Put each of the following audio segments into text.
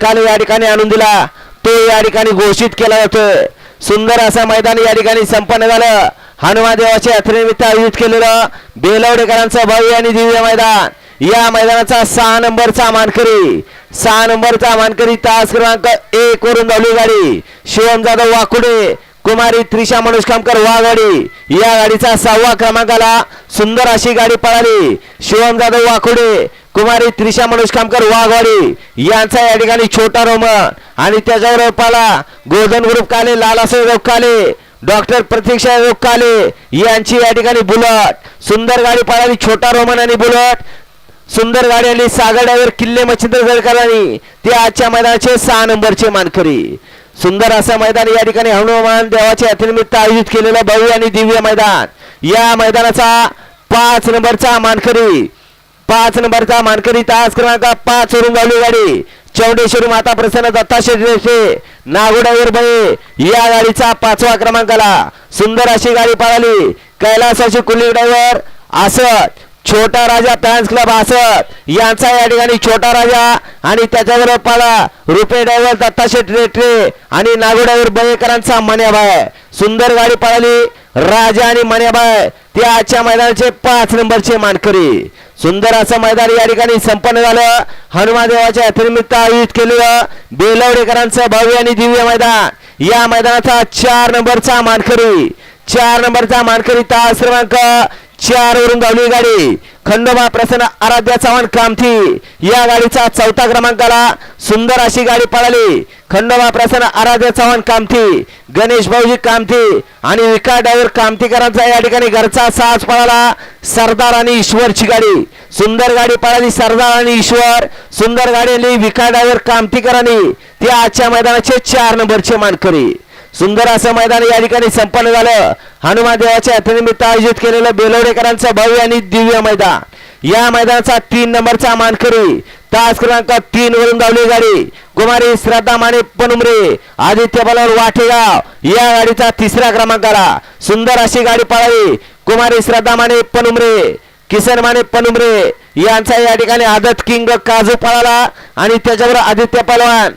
काल या ठिकाणी आणून दिला. तो या ठिकाणी घोषित केला जातोय सुंदर असा मैदान या ठिकाणी संपन्न झालं. हनुमादेवाच्या यात्रेनिमित्त आयोजित केलेलं बेलवडेकरांचं भव्य आणि दिव्य मैदान. या मैदानाचा सहा नंबरचा मानकरी. सहा नंबरचा मानकरी तास क्रमांक एक वरून धावली गाडी. शिवम जाधव वाकुडे कुमारी त्रिशा वा वाघवाडी. या गाडीचा सहावा क्रमांकाला सुंदर अशी गाडी पळाली. शिवम जाधव वाकुडे कुमारी त्रिशा मनोजकामकर वाघवाडी यांचा या ठिकाणी छोटा रोमन आणि त्याच्यावर पाला गोधन ग्रुप काले लालासाहेब काले डॉक्टर प्रतीक्षा काले यांची या ठिकाणी बुलट. सुंदर गाडी पळाली छोटा रोमन आणि बुलट. सुंदर गाडी आली सागड्यावर किल्ले मच्छिंद्र गडकरांनी ते आजच्या मैदानाचे सहा नंबरचे मानकरी. सुंदर असं मैदान या ठिकाणी हनुमान देवाच्या यात्रेनिमित्त आयोजित केलेलं भव्य आणि दिव्य मैदान. या मैदानाचा पाच नंबरचा मानकरी पाच नंबरचा मानकरी तास क्रमांक पाच वरून गावली गाडी. चौंडेश्वरी माता प्रसन्न दत्ता शेटे नागोडावर बळे या गाडीचा पाचवा क्रमांकाला. सुंदर अशी गाडी पळाली. कैलासाची कुली ड्रायव्हर असत छोटा राजा फॅन्स क्लब असत यांचा या ठिकाणी छोटा राजा आणि त्याच्याबरोबर पाला रुपे ड्रायव्हर दत्ता शेट आणि नागोड्यावर बळेकरांचा मन्याबाय सुंदर गाडी पळाली. राजा आणि मण्याबाय ते आजच्या मैदानाचे पाच नंबरचे मानकरी. सुंदर असं मैदान या ठिकाणी संपन्न झालं. हनुमादेवाच्या यात्रेनिमित्त आयोजित केलेलं बेलवडेकरांचं भव्य आणि दिव्य मैदान. या मैदानाचा चार नंबरचा मानकरी चार नंबरचा मानकरी तास क्रमांक चार वरून गावली गाडी. खंडोबा प्रसन्न आराध्या चव्हाण कामठी या गाडीचा चौथा क्रमांकाला सुंदर अशी गाडी पळाली. खंडोबा प्रसन्न आराध्या चव्हाण कामठी गणेश भाऊजी कामठी आणि विका डायव्हर कामठीकरांचा या ठिकाणी घरचा साज पळाला. सरदार आणि ईश्वरची गाडी. सुंदर गाडी पळाली सरदार आणि ईश्वर. सुंदर गाडी आली विका डायव्हर कामठीकरांनी ते आजच्या मैदानाचे चार नंबरचे मानकरी. सुंदर असं मैदान या ठिकाणी संपन्न झालं. हनुमान देवाच्या यात्रेनिमित्त आयोजित केलेलं बेलवडेकरांचं भव्य आणि दिव्य मैदान. या मैदानाचा तीन नंबरचा मानकरी तास क्रमांक तीन वरून धावली गाडी कुमारी श्रद्धा माने पनुमरे आदित्य बलवर वाठेगाव या गाडीचा तिसरा क्रमांक आला सुंदर अशी गाडी पळाली कुमारी श्रद्धा माने पनुमरे किसन माने पनुमरे यांचा या ठिकाणी आदत किंग काजू पळाला आणि त्याच्यावर आदित्य पलवान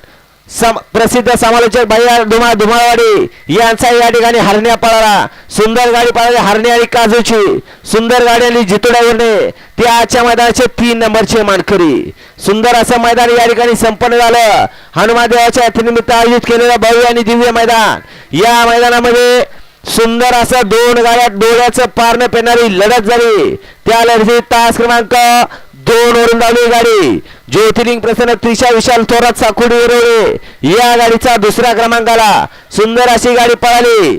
सम प्रसिद्ध समालोचक भैया धुमा धुमावाडी यांचा या ठिकाणी हरण्या पळाला. सुंदर गाडी पळाली हरणे आणि काजूची. सुंदर गाडी आली जितुड्यावरने. ते आजच्या मैदानाचे तीन नंबरचे मानकरी. सुंदर असं मैदान या ठिकाणी संपन्न झालं. हनुमानदेवाच्या अतिनिमित्त आयोजित केलेलं भव्य आणि दिव्य मैदान. या मैदानामध्ये सुंदर असं दोन गाड्या डोळ्याचं पारणं पेरणारी लढत झाली. त्या लढतीत तास क्रमांक दोन वरून धावली गाडी. ज्योतिलिंग प्रसन्न त्रिशा विशाल थोरात साकुडी उरवले या गाडीचा दुसऱ्या क्रमांकाला सुंदर अशी गाडी पळाली.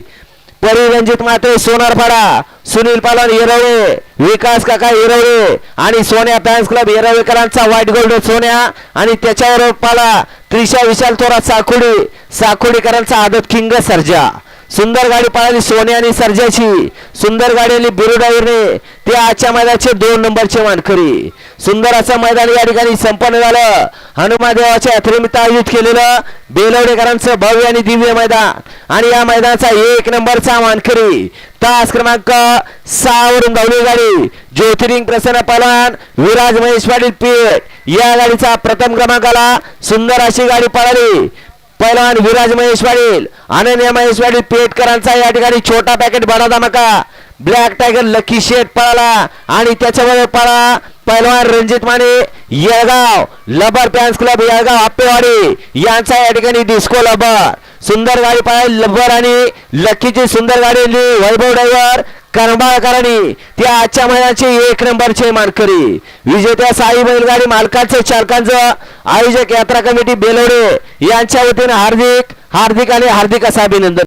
परी रंजित माते सोनारपाडा सुनील पालन येरवळे विकास काका येरवळे आणि सोन्या फॅन्स क्लब येरवळेकरांचा व्हाईट गोल्ड सोन्या आणि त्याच्यावर पाला त्रिशा विशाल थोरात साकुडी साकुडीकरांचा आदत किंग सर्जा. सुंदर गाडी पळाली सोने आणि सर्जाची. सुंदर गाडी आली बिरुडावरने ते आजच्या मैदानाचे दोन नंबरचे मानकरी. सुंदर असं मैदान या ठिकाणी संपन्न झालं. हनुमान देवाच्या यात्रेनिमित्त आयोजित केलेलं बेलवडेकरांचं भव्य आणि दिव्य मैदान. आणि या मैदानाचा एक नंबरचा मानकरी. तास क्रमांक सहा वरून धावली गाडी. ज्योतिर्लिंग प्रसन्न पलवान विराज महेश पाटील पेठ. या गाडीचा प्रथम क्रमांकाला सुंदर अशी गाडी पळाली. पैलवान विराज महेश पाटील अनन्या महेश पाटील पेटकरांचा या ठिकाणी छोटा पॅकेट बडा धमाका ब्लॅक टायगर लकी शेट पळाला आणि त्याच्यामध्ये पळा पैलवान रणजित माने येळगाव लबर फॅन्स क्लब येळगाव आप्पेवाडी यांचा या ठिकाणी डिस्को लबर सुंदर गाडी पळाली लबर आणि लकीची सुंदर गाडी वैभव ड्रायव्हर करंबाळकरांनी त्या आजच्या महिन्याचे एक नंबरचे मानकरी. विजेत्या साई बैलगाडी मालकांचे चालकांचं आयोजक यात्रा कमिटी बेलोडे यांच्या वतीने हार्दिक हार्दिक आणि हार्दिक असं अभिनंदन.